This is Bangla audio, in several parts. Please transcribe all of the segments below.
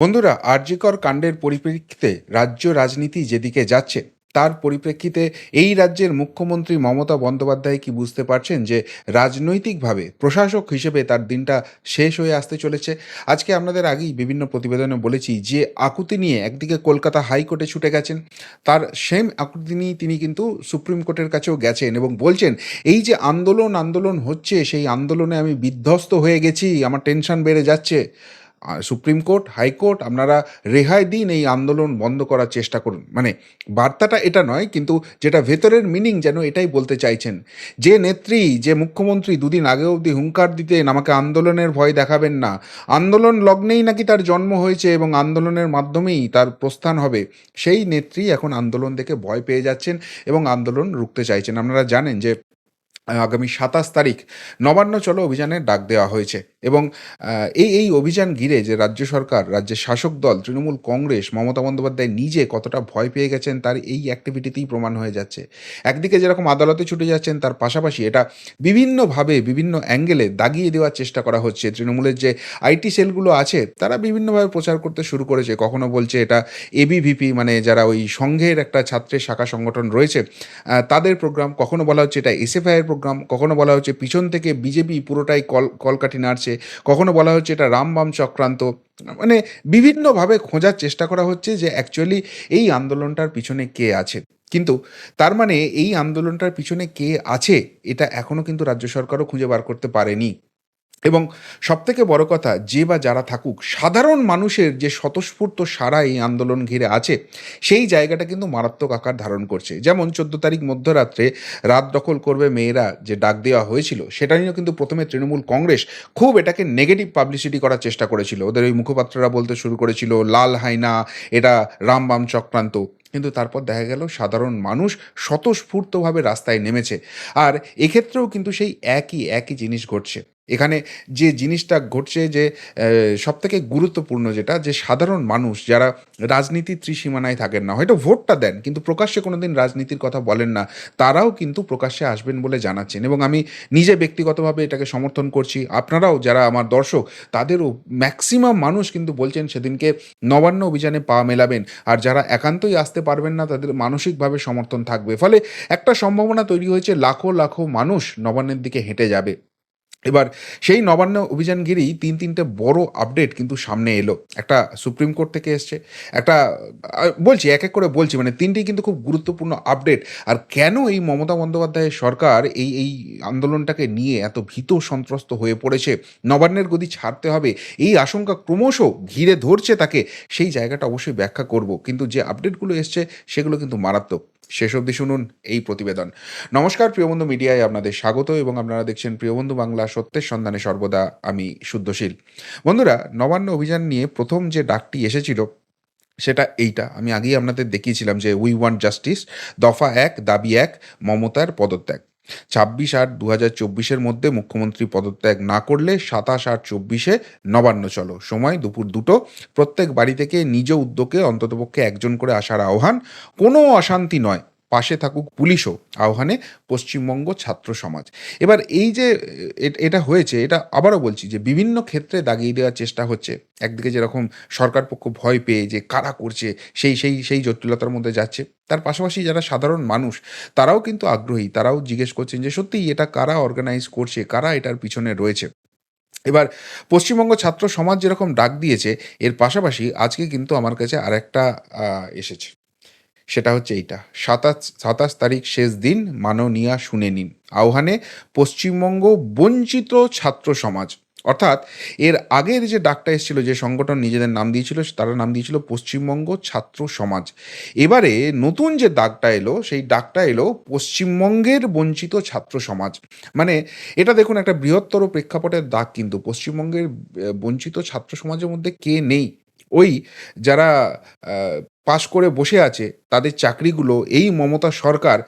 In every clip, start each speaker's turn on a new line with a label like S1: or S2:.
S1: বন্ধুরা, আরজিকর কাণ্ডের পরিপ্রেক্ষিতে রাজ্য রাজনীতি যেদিকে যাচ্ছে, তার পরিপ্রেক্ষিতে এই রাজ্যের মুখ্যমন্ত্রী মমতা বন্দ্যোপাধ্যায় কি বুঝতে পারছেন যে রাজনৈতিকভাবে প্রশাসক হিসেবে তার দিনটা শেষ হয়ে আসতে চলেছে? আজকে আপনাদের আগেই বিভিন্ন প্রতিবেদনে বলেছি যে আকুতি নিয়ে একদিকে কলকাতা হাইকোর্টে ছুটে গেছেন, তার সেম আকুতি নিয়ে তিনি কিন্তু সুপ্রিম কোর্টের কাছেও গেছেন এবং বলছেন, এই যে আন্দোলন আন্দোলন হচ্ছে, সেই আন্দোলনে আমি বিধ্বস্ত হয়ে গেছি, আমার টেনশন বেড়ে যাচ্ছে। সুপ্রিম কোর্ট হাইকোর্ট আপনারা রেহাই দিন এই আন্দোলন বন্ধ করার চেষ্টা করুন। মানে বার্তাটা এটা নয়, কিন্তু যেটা ভেতরের মিনিং যেন এটাই বলতে চাইছেন। যে নেত্রী, যে মুখ্যমন্ত্রী দুদিন আগে অবধি হুঙ্কার দিতেন, আমাকে আন্দোলনের ভয় দেখাবেন না। আন্দোলন লগ্নেই নাকি তার জন্ম হয়েছে এবং আন্দোলনের মাধ্যমেই তার প্রস্থান হবে। সেই নেত্রী এখন আন্দোলন থেকে ভয় পেয়ে যাচ্ছেন এবং আন্দোলন রুখতে চাইছেন। আপনারা জানেন যে, আগামী সাতাশ তারিখ নবান্ন চলো অভিযানের ডাক দেওয়া হয়েছে। এবং এই এই অভিযান ঘিরে যে রাজ্য সরকার, রাজ্যের শাসক দল, তৃণমূল কংগ্রেস, মমতা বন্দ্যোপাধ্যায় নিজে কতটা ভয় পেয়ে গেছেন, তার এই অ্যাক্টিভিটিতেই প্রমাণ হয়ে যাচ্ছে। একদিকে যেরকম আদালতে ছুটে যাচ্ছেন, তার পাশাপাশি এটা বিভিন্নভাবে বিভিন্ন অ্যাঙ্গেলে দাগিয়ে দেওয়ার চেষ্টা করা হচ্ছে। তৃণমূলের যে আইটি সেলগুলো আছে, তারা বিভিন্নভাবে প্রচার করতে শুরু করেছে। কখনো বলছে এটা এবিভিপি মানে যারা ওই সংঘের একটা ছাত্রের শাখা সংগঠন রয়েছে তাদের প্রোগ্রাম কখনো বলা হচ্ছে এটা এসএফআইয়ের প্রোগ্রাম কখনো বলা হচ্ছে পিছন থেকে বিজেপি পুরোটাই কল, কলকাঠি নাড়ছে। কখনো বলা হচ্ছে এটা রামবাম চক্রান্ত। মানে বিভিন্নভাবে খোঁজার চেষ্টা করা হচ্ছে যে অ্যাকচুয়ালি এই আন্দোলনটার পিছনে কে আছে। কিন্তু তার মানে এই আন্দোলনটার পিছনে কে আছে, এটা এখনও কিন্তু রাজ্য সরকারও খুঁজে বার করতে পারেনি। এবং সবথেকে বড় কথা, যে বা যারা থাকুক, সাধারণ মানুষের যে স্বতঃস্ফূর্ত সারা এই আন্দোলন ঘিরে আছে, সেই জায়গাটা কিন্তু মারাত্মক আকার ধারণ করছে। যেমন চোদ্দ তারিখ মধ্যরাত্রে রাত দখল করবে মেয়েরা যে ডাক দেওয়া হয়েছিল, সেটা নিয়েও কিন্তু প্রথমে তৃণমূল কংগ্রেস খুব এটাকে নেগেটিভ পাবলিসিটি করার চেষ্টা করেছিল। ওদের ওই মুখপাত্ররা বলতে শুরু করেছিল, লাল হাইনা এটা রামবাম চক্রান্ত। কিন্তু তারপর দেখা গেল, সাধারণ মানুষ স্বতঃস্ফূর্তভাবে রাস্তায় নেমেছে। আর এক্ষেত্রেও কিন্তু সেই একই একই জিনিস ঘটছে। এখানে যে জিনিসটা ঘটছে যে সব থেকে গুরুত্বপূর্ণ যেটা, যে সাধারণ মানুষ যারা রাজনীতির ত্রিসীমানায় থাকেন না, হয়তো ভোটটা দেন, কিন্তু প্রকাশ্যে কোনোদিন রাজনীতির কথা বলেন না, তারাও কিন্তু প্রকাশ্যে আসবেন বলে জানাচ্ছেন। এবং আমি নিজে ব্যক্তিগতভাবে এটাকে সমর্থন করছি। আপনারাও যারা আমার দর্শক, তাদেরও ম্যাক্সিমাম মানুষ কিন্তু বলছেন সেদিনকে নবান্ন অভিযানে পা মেলাবেন। আর যারা একান্তই আসতে পারবেন না, তাদের মানসিকভাবে সমর্থন থাকবে। ফলে একটা সম্ভাবনা তৈরি হয়েছে, লাখো লাখো মানুষ নবান্নের দিকে হেঁটে যাবে। এবার সেই নবান্ন অভিযান ঘিরেই তিন তিনটে বড় আপডেট কিন্তু সামনে এলো। একটা সুপ্রিম কোর্ট থেকে এসছে, একটা বলছি, এক এক করে বলছি মানে তিনটেই কিন্তু খুব গুরুত্বপূর্ণ আপডেট আর কেন এই মমতা বন্দ্যোপাধ্যায়ের সরকার এই এই আন্দোলনটাকে নিয়ে এত ভীত সন্ত্রস্ত হয়ে পড়েছে? নবান্নের গদি ছাড়তে হবে, এই আশঙ্কা ক্রমশ ঘিরে ধরছে তাকে, সেই জায়গাটা অবশ্যই ব্যাখ্যা করব। কিন্তু যে আপডেটগুলো এসছে, সেগুলো কিন্তু মারাত্মক। শেষ অবধি শুনুন এই প্রতিবেদন। নমস্কার প্রিয়বন্ধু মিডিয়ায় আপনাদের স্বাগত এবং আপনারা দেখছেন প্রিয়বন্ধু বাংলা সত্যের সন্ধানে সর্বদা আমি শুদ্ধশীল। বন্ধুরা, নবান্ন অভিযান নিয়ে প্রথম যে ডাকটি এসেছিল সেটা এইটা। আমি আগেই আপনাদের দেখিয়েছিলাম যে উই ওয়ান্ট জাস্টিস দফা এক, দাবি এক, মমতার পদত্যাগ। ছাব্বিশ আট দু হাজার চব্বিশের মধ্যে মুখ্যমন্ত্রী পদত্যাগ না করলে সাতাশ আট চব্বিশে নবান্ন চলো। সময় দুপুর দুটো। প্রত্যেক বাড়ি থেকে নিজ উদ্যোগে অন্ততপক্ষে একজন করে আসার আহ্বান। কোনো অশান্তি নয়। পাশে থাকুক পুলিশও, আহ্বানে পশ্চিমবঙ্গ ছাত্র সমাজ। এবার এই যে এটা হয়েছে, এটা আবারও বলছি যে বিভিন্ন ক্ষেত্রে দাগিয়ে দেওয়ার চেষ্টা হচ্ছে। একদিকে যেরকম সরকার পক্ষ ভয় পেয়ে যে কারা করছে, সেই সেই সেই জটিলতার মধ্যে যাচ্ছে, তার পাশাপাশি যারা সাধারণ মানুষ, তারাও কিন্তু আগ্রহী, তারাও জিজ্ঞেস করছেন যে সত্যিই এটা কারা অর্গানাইজ করছে, কারা এটার পিছনে রয়েছে? এবার পশ্চিমবঙ্গ ছাত্র সমাজ যেরকম ডাক দিয়েছে, এর পাশাপাশি আজকে কিন্তু আমার কাছে আরেকটা এসেছে। সেটা হচ্ছে এইটা। সাতাশ সাতাশ তারিখ শেষ দিন মাননীয়া শুনে নিন। আহ্বানে পশ্চিমবঙ্গ বঞ্চিত ছাত্র সমাজ। অর্থাৎ এর আগের যে ডাকটা এসেছিল, যে সংগঠন নিজেদের নাম দিয়েছিল, তারা নাম দিয়েছিল পশ্চিমবঙ্গ ছাত্র সমাজ। এবারে নতুন যে ডাকটা এলো, সেই ডাকটা এলো পশ্চিমবঙ্গের বঞ্চিত ছাত্র সমাজ। মানে এটা দেখুন, একটা বৃহত্তর প্রেক্ষাপটের দাগ কিন্তু। পশ্চিমবঙ্গের বঞ্চিত ছাত্র সমাজের মধ্যে কে নেই? ওই যারা পাশ করে বসে আছে, তাদের চাকরিগুলো এই মমতা সরকার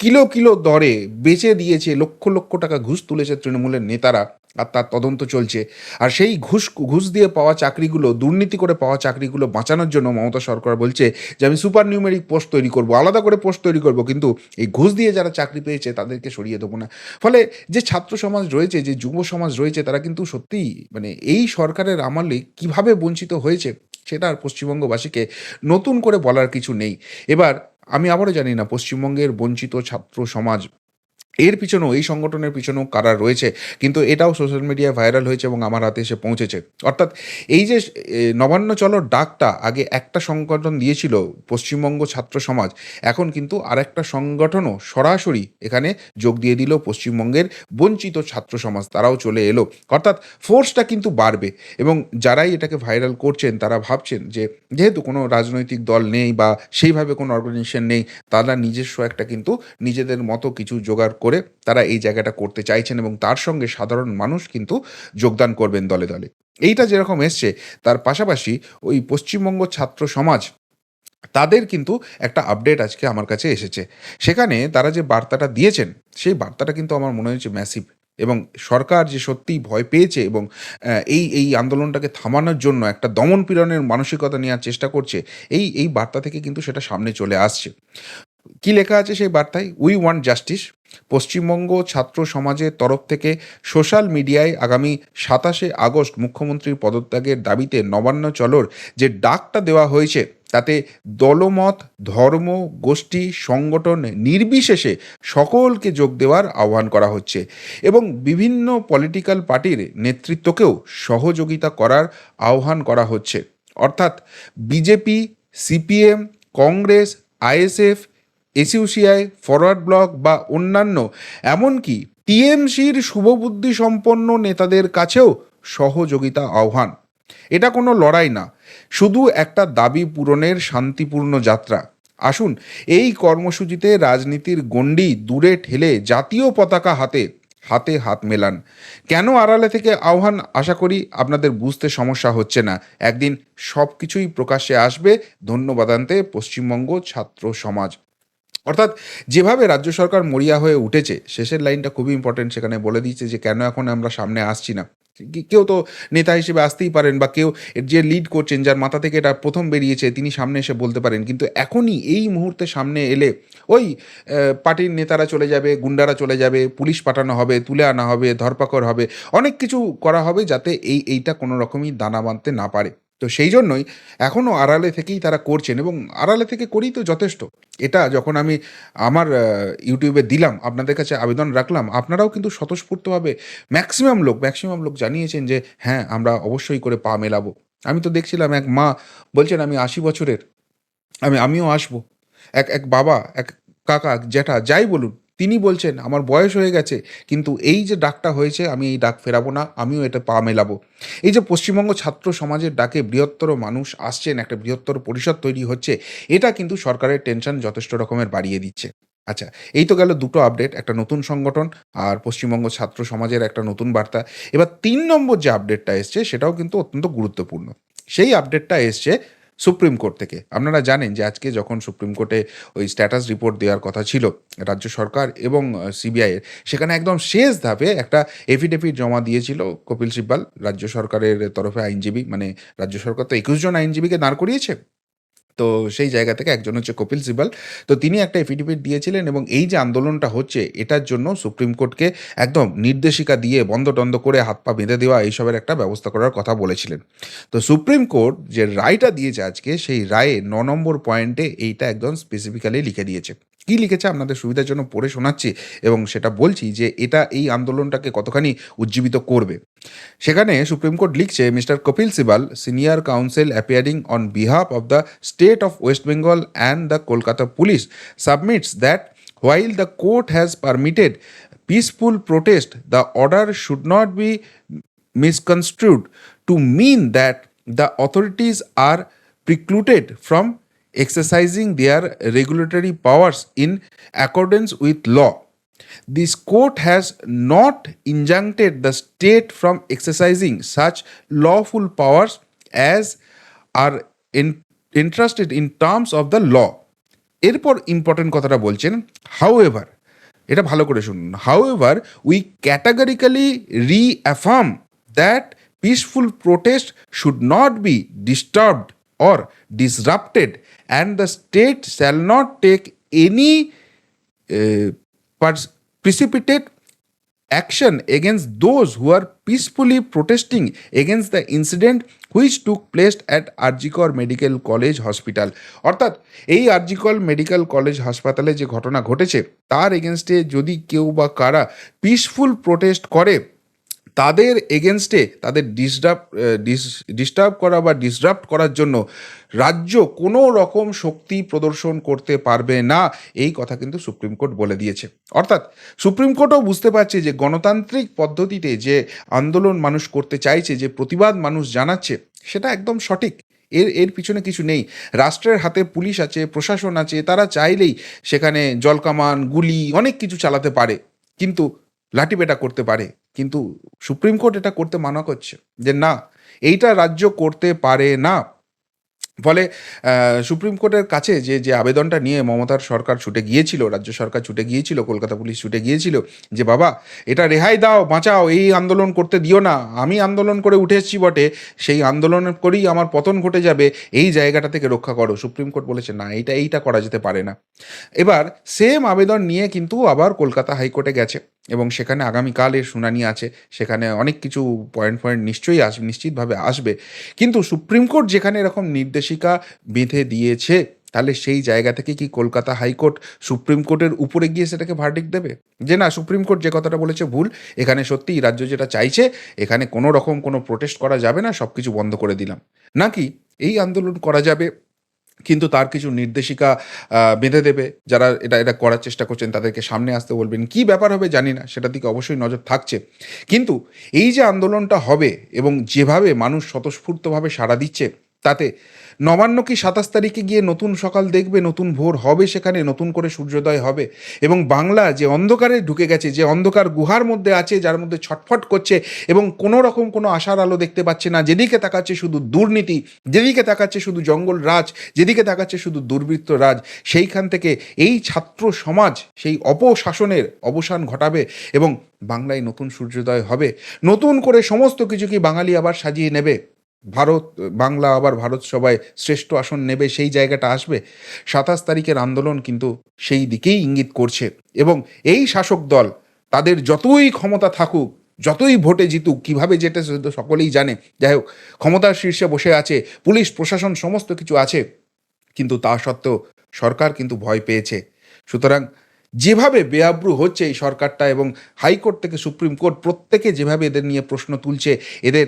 S1: কিলো কিলো দরে বেচে দিয়েছে, লক্ষ লক্ষ টাকা ঘুষ তুলেছে তৃণমূলের নেতারা আর তার তদন্ত চলছে। আর সেই ঘুষ ঘুষ দিয়ে পাওয়া চাকরিগুলো, দুর্নীতি করে পাওয়া চাকরিগুলো বাঁচানোর জন্য মমতা সরকার বলছে যে, আমি সুপার নিউমেরিক পোস্ট তৈরি করব, আলাদা করে পোস্ট তৈরি করব, কিন্তু এই ঘুষ দিয়ে যারা চাকরি পেয়েছে তাদেরকে সরিয়ে দেবো না। ফলে যে ছাত্র সমাজ রয়েছে, যে যুব সমাজ রয়েছে, তারা কিন্তু সত্যিই মানে এই সরকারের আমলে কীভাবে বঞ্চিত হয়েছে সেটা আর পশ্চিমবঙ্গবাসীকে নতুন করে বলার কিছু নেই। এবার, আমি আবারও জানি না, পশ্চিমবঙ্গের বঞ্চিত ছাত্র সমাজ এর পিছনেও, এই সংগঠনের পিছনেও কারা রয়েছে, কিন্তু এটাও সোশ্যাল মিডিয়ায় ভাইরাল হয়েছে এবং আমার হাতে এসে পৌঁছেছে। অর্থাৎ এই যে নবান্ন চলো ডাকটা আগে একটা সংগঠন দিয়েছিল পশ্চিমবঙ্গ ছাত্র সমাজ, এখন কিন্তু আরেকটা সংগঠনও সরাসরি এখানে যোগ দিয়ে দিল পশ্চিমবঙ্গের বঞ্চিত ছাত্র সমাজ, তারাও চলে এলো। অর্থাৎ ফোর্সটা কিন্তু বাড়বে এবং যারাই এটাকে ভাইরাল করছেন, তারা ভাবছেন যে, যেহেতু কোনো রাজনৈতিক দল নেই বা সেইভাবে কোনো অর্গানাইজেশন নেই, তারা নিজস্ব একটা কিন্তু নিজেদের মতো কিছু জোগাড় করে তারা এই জায়গাটা করতে চাইছেন এবং তার সঙ্গে সাধারণ মানুষ কিন্তু যোগদান করবেন দলে দলে। এইটা যেরকম এসছে, তার পাশাপাশি ওই পশ্চিমবঙ্গ ছাত্র সমাজ, তাদের কিন্তু একটা আপডেট আজকে আমার কাছে এসেছে। সেখানে তারা যে বার্তাটা দিয়েছেন, সেই বার্তাটা কিন্তু আমার মনে হয়েছে ম্যাসিভ এবং সরকার যে সত্যিই ভয় পেয়েছে এবং এই এই আন্দোলনটাকে থামানোর জন্য একটা দমন পীড়নের মানসিকতা নেওয়ার চেষ্টা করছে, এই এই বার্তা থেকে কিন্তু সেটা সামনে চলে আসছে। কি লেখা আছে সেই বার্তায়? উই ওয়ান্ট জাস্টিস পশ্চিমবঙ্গ ছাত্র সমাজের তরফ থেকে সোশ্যাল মিডিয়ায় আগামী সাতাশে আগস্ট মুখ্যমন্ত্রীর পদত্যাগের দাবিতে নবান্ন চলোর যে ডাকটা দেওয়া হয়েছে, তাতে দলমত, ধর্ম, গোষ্ঠী, সংগঠন নির্বিশেষে সকলকে যোগ দেওয়ার আহ্বান করা হচ্ছে এবং বিভিন্ন পলিটিক্যাল পার্টির নেতৃত্বকেও সহযোগিতা করার আহ্বান করা হচ্ছে। অর্থাৎ BJP, CPM, Congress, ISF SUCI, Forward Bloc বা অন্যান্য, এমনকি টিএমসির শুভবুদ্ধি সম্পন্ন নেতাদের কাছেও সহযোগিতা আহ্বান। এটা কোনো লড়াই না, শুধু একটা দাবি পূরণের শান্তিপূর্ণ যাত্রা। আসুন, এই কর্মসূচিতে রাজনীতির গণ্ডি দূরে ঠেলে জাতীয় পতাকা হাতে হাতে হাত মেলান। কেন আড়ালে থেকে আহ্বান? আশা করি আপনাদের বুঝতে সমস্যা হচ্ছে না। একদিন সব কিছুই প্রকাশ্যে আসবে। ধন্যবাদান্তে, পশ্চিমবঙ্গ ছাত্র সমাজ। অর্থাৎ যেভাবে রাজ্য সরকার মরিয়া হয়ে উঠেছে, শেষের লাইনটা খুবই ইম্পর্টেন্ট সেখানে বলে দিচ্ছে যে কেন এখন আমরা সামনে আসছি না। কেউ তো নেতা হিসেবে আসতেই পারেন বা কেউ যে লিড করছেন, যার মাথা থেকে এটা প্রথম বেরিয়েছে, তিনি সামনে এসে বলতে পারেন। কিন্তু এখনই এই মুহূর্তে সামনে এলে ওই পার্টির নেতারা চলে যাবে, গুন্ডারা চলে যাবে, পুলিশ পাঠানো হবে, তুলে আনা হবে, ধরপাকড় হবে, অনেক কিছু করা হবে যাতে এই, এইটা কোনো রকমই দানা বাঁধতে না পারে। তো সেই জন্যই এখনও আড়ালে থেকেই তারা করছেন এবং আড়ালে থেকে করেই তো যথেষ্ট। এটা যখন আমি আমার ইউটিউবে দিলাম, আপনাদের কাছে আবেদন রাখলাম, আপনারাও কিন্তু স্বতঃস্ফূর্তভাবে ম্যাক্সিমাম লোক ম্যাক্সিমাম লোক জানিয়েছেন যে হ্যাঁ আমরা অবশ্যই করে পা মেলাবো। আমি তো দেখছিলাম এক মা বলছেন, আমি আশি বছরের, আমি, আমিও আসব। এক এক বাবা, এক কাকা জ্যাঠা, যাই বলুন তিনি বলছেন, আমার বয়স হয়ে গেছে, কিন্তু এই যে ডাকটা হয়েছে, আমি এই ডাক ফেরাবো না, আমিও এটা পা মেলাবো। এই যে পশ্চিমবঙ্গ ছাত্র সমাজের ডাকে বৃহত্তর মানুষ আসছেন, একটা বৃহত্তর পরিষদ তৈরি হচ্ছে, এটা কিন্তু সরকারের টেনশন যথেষ্ট রকমের বাড়িয়ে দিচ্ছে। আচ্ছা এই তো গেল দুটো আপডেট, একটা নতুন সংগঠন আর পশ্চিমবঙ্গ ছাত্র সমাজের একটা নতুন বার্তা। এবার তিন নম্বর যে আপডেটটা এসছে, সেটাও কিন্তু অত্যন্ত গুরুত্বপূর্ণ। সেই আপডেটটা এসছে সুপ্রিম কোর্ট থেকে। আপনারা জানেন যে আজকে যখন সুপ্রিম কোর্টে ওই স্ট্যাটাস রিপোর্ট দেওয়ার কথা ছিল রাজ্য সরকার এবং সিবিআইয়ের সেখানে একদম শেষ ধাপে একটা এফিডেভিট জমা দিয়েছিল কপিল সিব্বাল, রাজ্য সরকারের তরফে আইনজীবী মানে রাজ্য সরকার তো একুশ জন আইনজীবীকে দাঁড় করিয়েছে। তো সেই জায়গা থেকে একজন হচ্ছে কপিল সিবাল। তো তিনি একটা এফিডেভিট দিয়েছিলেন এবং এই যে আন্দোলনটা হচ্ছে, এটার জন্য সুপ্রিম কোর্টকে একদম নির্দেশিকা দিয়ে বন্ধ টন্ধ করে হাত পা বেঁধে দেওয়া, এইসবের একটা ব্যবস্থা করার কথা বলেছিলেন। তো সুপ্রিম কোর্ট যে রায়টা দিয়েছে আজকে, সেই রায়ে ন নম্বর পয়েন্টে এইটা একদম স্পেসিফিক্যালি লিখে দিয়েছে। কি লিখেছে আপনাদের সুবিধার জন্য পড়ে শোনাচ্ছি এবং সেটা বলছি যে এটা এই আন্দোলনটাকে কতখানি উজ্জীবিত করবে। সেখানে সুপ্রিম কোর্ট লিখছে, mister Kapil Sibal, senior counsel appearing on behalf of the state of West Bengal and the Kolkata police, submits that while the court has permitted peaceful protest the order should not be misconstrued to mean that the authorities are precluded from exercising their regulatory powers in accordance with law this court has not injuncted the state from exercising such lawful powers as are in- entrusted in terms of the law এরপর ইম্পর্টেন্ট কথাটা বলছেন হাউ এভার এটা ভালো করে শুনুন however we categorically reaffirm that peaceful protest should not be disturbed or disrupted and the state shall not take any precipitate action against those who are peacefully protesting against the incident which took place at RG Kar medical college hospital অর্থাৎ এই আরজিকর মেডিকেল কলেজ হাসপাতালে যে ঘটনা ঘটেছে, তার এগেনস্টে যদি কেউ বা কারা পিসফুল প্রোটেস্ট করে তাদের এগেনস্টে, তাদের ডিস্টার্ব ডিস্টার্ব করা বা ডিসরাপ্ট করার জন্য রাজ্য কোনো রকম শক্তি প্রদর্শন করতে পারবে না, এই কথা কিন্তু সুপ্রিম কোর্ট বলে দিয়েছে। অর্থাৎ সুপ্রিম কোর্টও বুঝতে পারছে যে গণতান্ত্রিক পদ্ধতিতে যে আন্দোলন মানুষ করতে চাইছে, যে প্রতিবাদ মানুষ জানাচ্ছে, সেটা একদম সঠিক। এর এর পিছনে কিছু নেই। রাষ্ট্রের হাতে পুলিশ আছে, প্রশাসন আছে, তারা চাইলেই সেখানে জলকামান, গুলি, অনেক কিছু চালাতে পারে। কিন্তু লাঠিপেটা করতে পারে। কিন্তু সুপ্রিম কোর্ট এটা করতে মানা করছে যে না, এইটা রাজ্য করতে পারে না। ফলে সুপ্রিম কোর্টের কাছে যে যে আবেদনটা নিয়ে মমতার সরকার ছুটে গিয়েছিল, রাজ্য সরকার ছুটে গিয়েছিল, কলকাতা পুলিশ ছুটে গিয়েছিল, যে বাবা, এটা রেহাই দাও, বাঁচাও, এই আন্দোলন করতে দিও না। আমি আন্দোলন করে উঠে এসেছি বটে, সেই আন্দোলন করেই আমার পতন ঘটে যাবে, এই জায়গাটা থেকে রক্ষা করো। সুপ্রিম কোর্ট বলেছে, না, এইটা এইটা করা যেতে পারে না। এবার সেম আবেদন নিয়ে কিন্তু আবার কলকাতা হাইকোর্টে গেছে। এবং সেখানে আগামীকাল এর শুনানি আছে, সেখানে অনেক কিছু পয়েন্ট পয়েন্ট নিশ্চয়ই আসবে নিশ্চিতভাবে আসবে। কিন্তু সুপ্রিম কোর্ট যেখানে এরকম নির্দেশিকা বেঁধে দিয়েছে, তাহলে সেই জায়গা থেকে কি কলকাতা হাইকোর্ট সুপ্রিম কোর্টের উপরে গিয়ে সেটাকে ভার্ডিক দেবে? যে না, সুপ্রিম কোর্ট যে কথাটা বলেছে ভুল, এখানে সত্যিই রাজ্য যেটা চাইছে, এখানে কোনো রকম কোনো প্রোটেস্ট করা যাবে না সব কিছু বন্ধ করে দিলাম। নাকি এই আন্দোলন করা যাবে? কিন্তু তার কিছু নির্দেশিকা বেঁধে দেবে। যারা এটা এটা করার চেষ্টা করছেন তাদেরকে সামনে আসতে বলবেন। কি ব্যাপার হবে জানি না, সেটার দিকে অবশ্যই নজর থাকছে। কিন্তু এই যে আন্দোলনটা হবে এবং যেভাবে মানুষ স্বতঃস্ফূর্তভাবে সাড়া দিচ্ছে তাতে, নবান্ন কি সাতাশ তারিখে গিয়ে নতুন সকাল দেখবে, নতুন ভোর হবে সেখানে, নতুন করে সূর্যোদয় হবে? এবং বাংলা যে অন্ধকারে ঢুকে গেছে, যে অন্ধকার গুহার মধ্যে আছে, যার মধ্যে ছটফট করছে এবং কোনো রকম কোনো আশার আলো দেখতে পাচ্ছে না, যেদিকে তাকাচ্ছে শুধু দুর্নীতি, যেদিকে তাকাচ্ছে শুধু জঙ্গল রাজ, যেদিকে তাকাচ্ছে শুধু দুর্বৃত্ত রাজ, সেইখান থেকে এই ছাত্র সমাজ, সেই অপশাসনের অবসান ঘটাবে এবং বাংলায় নতুন সূর্যোদয় হবে। নতুন করে সমস্ত কিছু কি বাঙালি আবার সাজিয়ে নেবে? ভারত, বাংলা আবার ভারত সবাই শ্রেষ্ঠ আসন নেবে, সেই জায়গাটা আসবে। সাতাশ তারিখের আন্দোলন কিন্তু সেই দিকেই ইঙ্গিত করছে। এবং এই শাসক দল তাদের যতই ক্ষমতা থাকুক, যতই ভোটে জিতুক, কীভাবে যেটা সে তো সকলেই জানে। যাই হোক, ক্ষমতার শীর্ষে বসে আছে, পুলিশ, প্রশাসন, সমস্ত কিছু আছে। কিন্তু তা সত্ত্বেও সরকার কিন্তু ভয় পেয়েছে। সুতরাং যেভাবে বেআব্রু হচ্ছে এই সরকারটা এবং হাইকোর্ট থেকে সুপ্রিম কোর্ট প্রত্যেকে যেভাবে এদের নিয়ে প্রশ্ন তুলছে, এদের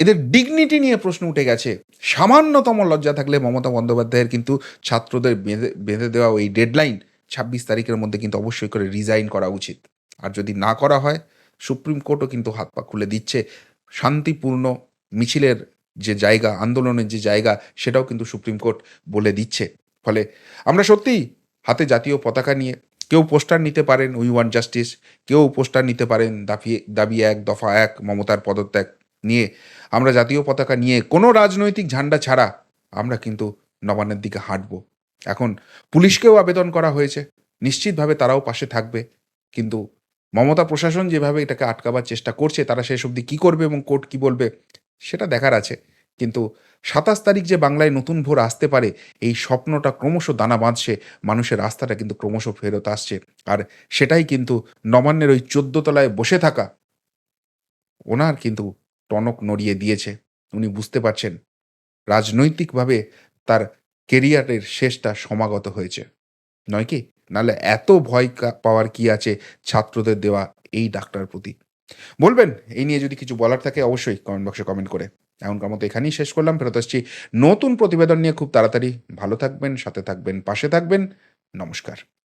S1: এদের ডিগনিটি নিয়ে প্রশ্ন উঠে গেছে। সামান্যতম লজ্জা থাকলে মমতা বন্দ্যোপাধ্যায়ের কিন্তু ছাত্রদের বেঁধে বেঁধে দেওয়া ওই ডেডলাইন ছাব্বিশ তারিখের মধ্যে কিন্তু অবশ্যই করে রিজাইন করা উচিত। আর যদি না করা হয়, সুপ্রিম কোর্টও কিন্তু হাত পা খুলে দিচ্ছে। শান্তিপূর্ণ মিছিলের যে জায়গা, আন্দোলনের যে জায়গা, সেটাও কিন্তু সুপ্রিম কোর্ট বলে দিচ্ছে। ফলে আমরা সত্যিই হাতে জাতীয় পতাকা নিয়ে কেউ পোস্টার নিতে পারেন উই ওয়ান জাস্টিস, কেউ পোস্টার নিতে পারেন দাবি দাবি এক, দফা এক, মমতার পদত্যাগ। নিয়ে আমরা জাতীয় পতাকা নিয়ে কোনো রাজনৈতিক ঝান্ডা ছাড়া আমরা কিন্তু নবান্নের দিকে হাঁটব। এখন পুলিশকেও আবেদন করা হয়েছে। নিশ্চিতভাবে তারাও পাশে থাকবে। কিন্তু মমতা প্রশাসন যেভাবে এটাকে আটকাবার চেষ্টা করছে, তারা শেষ অবধি কী করবে এবং কোর্ট কী বলবে, সেটা দেখার আছে। কিন্তু সাতাশ তারিখ যে বাংলায় নতুন ভোর আসতে পারে, এই স্বপ্নটা ক্রমশ দানা বাঁধছে। মানুষের রাস্তাটা কিন্তু ক্রমশ ফেরত আসছে। আর সেটাই কিন্তু নবান্নের ওই চোদ্দ তলায় বসে থাকা, ওনার কিন্তু টনক নড়িয়ে দিয়েছে। উনি বুঝতে পারছেন, রাজনৈতিকভাবে তার কেরিয়ারের শেষটা সমাগত হয়েছে। নয় কি? নাহলে এত ভয় পাওয়ার কি আছে ছাত্রদের দেওয়া এই ডাক্তার প্রতি? বলবেন, এই নিয়ে যদি কিছু বলার থাকে অবশ্যই কমেন্ট বক্সে কমেন্ট করে। এমনকার মতো এখানেই শেষ করলাম, ফেরত আসছি নতুন প্রতিবেদন নিয়ে খুব তাড়াতাড়ি। ভালো থাকবেন, সাথে থাকবেন, পাশে থাকবেন। নমস্কার।